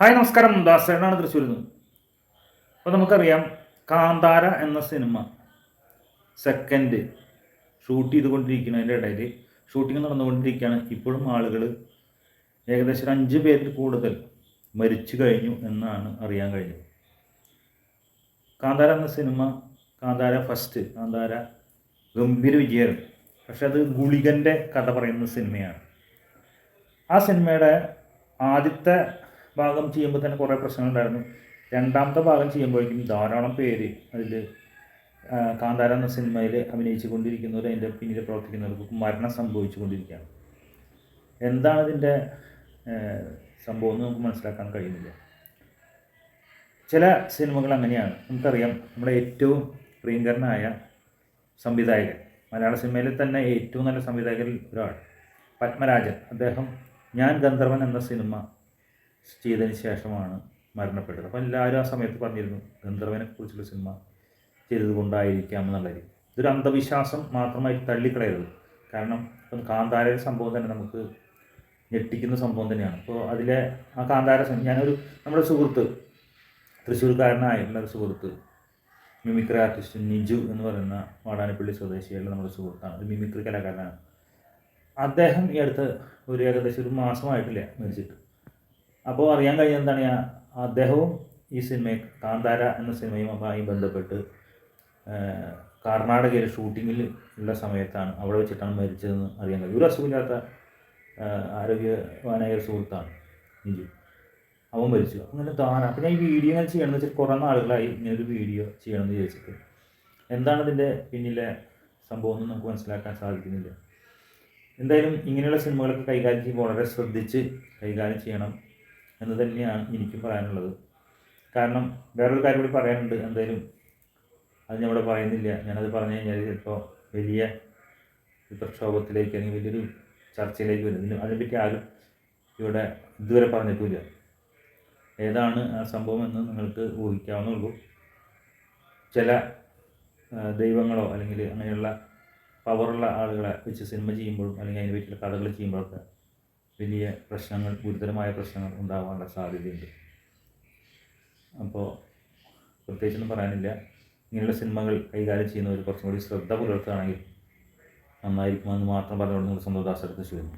Hi നമസ്കാരം. ദാസേനാണ് തൃശ്ശൂരിൽ നിന്ന്. അപ്പോൾ നമുക്കറിയാം കാന്താര എന്ന സിനിമ സെക്കൻഡ് ഷൂട്ട് ചെയ്തുകൊണ്ടിരിക്കുന്നതിന്റെ ഇടയിൽ ഷൂട്ടിംഗ് നടന്നുകൊണ്ടിരിക്കുകയാണ്. ഇപ്പോഴും ആളുകൾ ഏകദേശം അഞ്ച് പേരിൽ കൂടുതൽ മരിച്ചു കഴിഞ്ഞു എന്നാണ് അറിയാൻ കഴിഞ്ഞത്. കാന്താര എന്ന സിനിമ കാന്താര ഫസ്റ്റ് കാന്താര ഗംഭീര വിജയം പക്ഷെ അത് ഗുളികന്റെ കഥ പറയുന്ന സിനിമയാണ്. ആ സിനിമയുടെ ആദ്യത്തെ ഭാഗം ചെയ്യുമ്പോൾ തന്നെ കുറേ പ്രശ്നങ്ങളുണ്ടായിരുന്നു രണ്ടാമത്തെ ഭാഗം ചെയ്യുമ്പോഴേക്കും ധാരാളം പേര് അതിൽ കാന്താര എന്ന സിനിമയിൽ അഭിനയിച്ചു കൊണ്ടിരിക്കുന്നവർ അതിന്റെ പിന്നിൽ പ്രവർത്തിക്കുന്നവർക്ക് മരണം സംഭവിച്ചു കൊണ്ടിരിക്കുകയാണ് എന്താണ് ഇതിന്റെ സംഭവം എന്ന് നമുക്ക് മനസ്സിലാക്കാൻ കഴിയുന്നില്ല. ചില സിനിമകൾ അങ്ങനെയാണ്. നമുക്കറിയാം നമ്മുടെ ഏറ്റവും പ്രിയങ്കരനായ സംവിധായകൻ. മലയാള സിനിമയിലെ തന്നെ ഏറ്റവും നല്ല സംവിധായകരിൽ ഒരാൾ പത്മരാജൻ. അദ്ദേഹം ഞാൻ ഗന്ധർവൻ എന്ന സിനിമ ചെയ്തതിന് ശേഷമാണ് മരണപ്പെട്ടത്. അപ്പോൾ എല്ലാവരും ആ സമയത്ത് പറഞ്ഞിരുന്നു ഗന്ധർവനെ കുറിച്ചുള്ള സിനിമ ചെയ്തത് കൊണ്ടായിരിക്കാം രീതി ഇതൊരു അന്ധവിശ്വാസം മാത്രമായി തള്ളിക്കളയരുത്. കാരണം ഇപ്പം കാന്താരയുടെ സംഭവം തന്നെ നമുക്ക് ഞെട്ടിക്കുന്ന സംഭവം തന്നെയാണ്. അപ്പോൾ അതിലെ ആ കാന്താര ഞാനൊരു നമ്മുടെ സുഹൃത്ത് തൃശ്ശൂർക്കാരനായിട്ടുള്ള ഒരു സുഹൃത്ത് മിമിക്രി ആർട്ടിസ്റ്റ് നിജു എന്ന് പറയുന്ന വാടാനപ്പള്ളി സ്വദേശിയുള്ള നമ്മുടെ സുഹൃത്താണ്. ഒരു മിമിക്രി കലാകാരനാണ്. അദ്ദേഹം ഈ അടുത്ത് ഒരു ഏകദേശം ഒരു മാസമായിട്ടില്ല മരിച്ചിട്ട്. അപ്പോൾ അറിയാൻ കഴിഞ്ഞ എന്താണ്? അദ്ദേഹവും ഈ സിനിമ കാന്താര എന്ന സിനിമയുമായി ബന്ധപ്പെട്ട് കർണാടകയിൽ ഷൂട്ടിങ്ങിൽ ഉള്ള സമയത്താണ് അവിടെ വെച്ചിട്ടാണ് മരിച്ചതെന്ന് അറിയാൻ കഴിയും. ഒരു അസുഖമില്ലാത്ത ആരോഗ്യവാനായ ഒരു സുഹൃത്താണ് നിജു അവൻ മരിച്ചു. അങ്ങനെ താന അപ്പം ഞാൻ ഈ വീഡിയോ ഞാൻ ചെയ്യണമെന്ന് വെച്ചാൽ കുറേ നാളുകളായി ഇങ്ങനൊരു വീഡിയോ ചെയ്യണമെന്ന് വിചാരിച്ചിട്ട്. എന്താണ് ഇതിന്റെ പിന്നിലെ സംഭവം എന്ന് നമുക്ക് മനസ്സിലാക്കാൻ സാധിക്കുന്നില്ല. എന്തായാലും ഇങ്ങനെയുള്ള സിനിമകളൊക്കെ കൈകാര്യം ചെയ്യുമ്പോൾ വളരെ ശ്രദ്ധിച്ച് കൈകാര്യം ചെയ്യണം. എന്ന് തന്നെയാണ് എനിക്ക് പറയാനുള്ളത്. കാരണം വേറൊരു കാര്യം കൂടി പറയാനുണ്ട്. എന്തായാലും അത് ഞാൻ ഇവിടെ പറയുന്നില്ല. ഞാനത് പറഞ്ഞു കഴിഞ്ഞാൽ ചിലപ്പോൾ വലിയ പ്രക്ഷോഭത്തിലേക്ക് അല്ലെങ്കിൽ വലിയൊരു ചർച്ചയിലേക്ക് വരും അതിനെപ്പറ്റി ആരും ഇവിടെ ഇതുവരെ പറഞ്ഞിട്ടില്ല. ഏതാണ് ആ സംഭവം എന്ന് നിങ്ങൾക്ക് ഊഹിക്കാവുന്നുള്ളൂ ചില ദൈവങ്ങളോ അല്ലെങ്കിൽ അങ്ങനെയുള്ള പവറുള്ള ആളുകളെ വെച്ച് സിനിമ ചെയ്യുമ്പോഴും അല്ലെങ്കിൽ അതിനെ പറ്റിയുള്ള കഥകൾ ചെയ്യുമ്പോഴൊക്കെ വലിയ പ്രശ്നങ്ങൾ ഗുരുതരമായ പ്രശ്നങ്ങൾ ഉണ്ടാകാനുള്ള സാധ്യതയുണ്ട്. അപ്പോൾ പ്രത്യേകിച്ചൊന്നും പറയാനില്ല. ഇങ്ങനെയുള്ള സിനിമകൾ കൈകാര്യം ചെയ്യുന്നവർ കുറച്ചും കൂടി ശ്രദ്ധ പുലർത്തുകയാണെങ്കിൽ നന്നായിരിക്കുമെന്ന് മാത്രം പറഞ്ഞുകൊണ്ട് നിങ്ങൾ സ്വന്തം ചെയ്യുന്നു